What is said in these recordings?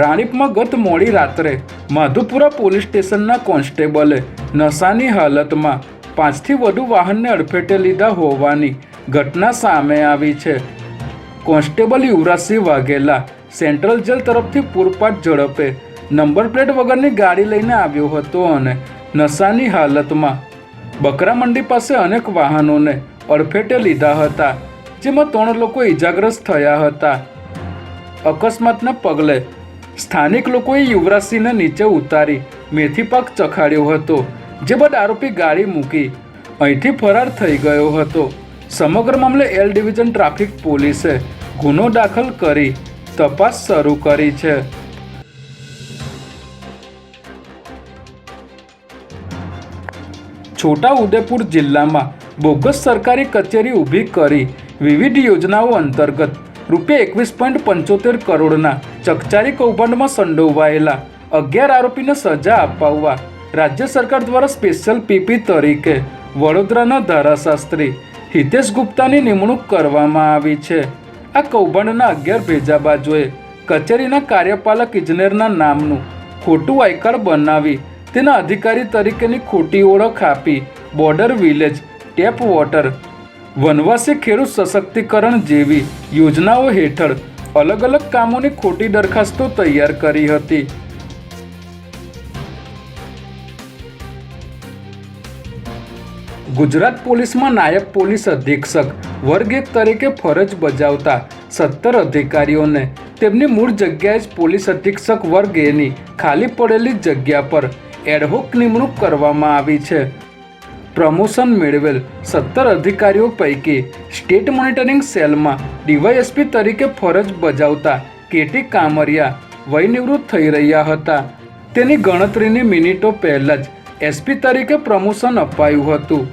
રાણીપમાં ગત મોડી રાત્રે માધુપુરા પોલીસ સ્ટેશનના કોન્સ્ટેબલે નશાની હાલતમાં પાંચથી વધુ વાહનને અડફેટે લીધા હોવાની ઘટના સામે આવી છે. Constable Yuvrajsinh Vaghela central jail તરફથી પૂરપાટ ઝડપે નંબર પ્લેટ વગરની ગાડી લઈને આવ્યો હતો અને નશાની હાલતમાં બકરા મંડી પાસે અનેક વાહનોને અડફેટે લીધા હતા, જેમાં ત્રણ લોકો ઈજાગ્રસ્ત થયા હતા. અકસ્માતના પગલે સ્થાનિક લોકોએ યુવરાજસિંહને નીચે ઉતારી મેથી પાક ચખાડ્યો હતો, જે બાદ આરોપી ગાડી મૂકી અહીંથી ફરાર થઈ ગયો હતો. સમગ્ર મામલે એલ ડિવિઝન ટ્રાફિક પોલીસે ગુનો દાખલ કરી તપાસ શરૂ કરી છે. છોટા ઉદેપુર જિલ્લામાં બોગસ સરકારી કચેરી ઊભી કરી વિવિધ યોજનાઓ અંતર્ગત રૂપિયા એકવીસ પોઈન્ટ પંચોતેર કરોડના ચકચારી કૌભાંડમાં સંડોવાયેલા અગિયાર આરોપીને સજા અપાવવા રાજ્ય સરકાર દ્વારા સ્પેશિયલ પીપી તરીકે વડોદરાના ધારાશાસ્ત્રી હિતેશ ગુપ્તાની નિમણૂક કરવામાં આવી છે. આ કૌભાંડના અગિયાર ભેજાબાજોએ કચેરીના કાર્યપાલક ઇજનેરના નામનું ખોટું આયકાર બનાવી તેના અધિકારી તરીકેની ખોટી ઓળખ આપી બોર્ડર વિલેજ ટેપ વોટર વનવાસી ખેડૂત સશક્તિકરણ જેવી યોજનાઓ હેઠળ અલગ અલગ કામોની ખોટી દરખાસ્તો તૈયાર કરી હતી. ગુજરાત પોલીસમાં નાયબ પોલીસ અધિક્ષક વર્ગ એક તરીકે ફરજ બજાવતા સત્તર અધિકારીઓને તેમની મૂળ જગ્યાએ જ પોલીસ અધિક્ષક વર્ગ એની ખાલી પડેલી જગ્યા પર એડહોક નિમણૂક કરવામાં આવી છે. પ્રમોશન મેળવેલ સત્તર અધિકારીઓ પૈકી સ્ટેટ મોનિટરિંગ સેલમાં ડીવાયએસપી તરીકે ફરજ બજાવતા કેટી કામરિયા વયનિવૃત્ત થઈ રહ્યા હતા. તેની ગણતરીની મિનિટો પહેલાં જ એસપી તરીકે પ્રમોશન અપાયું હતું.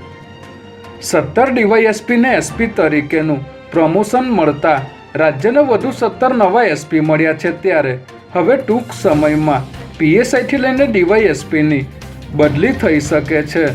સત્તર ડીવાયએસપીને એસપી તરીકેનું પ્રમોશન મળતા રાજ્યને વધુ સત્તર નવા એસપી મળ્યા છે ત્યારે હવે ટૂંક સમયમાં પીએસઆઈથી લઈને ડીવાયએસપીની બદલી થઈ શકે છે.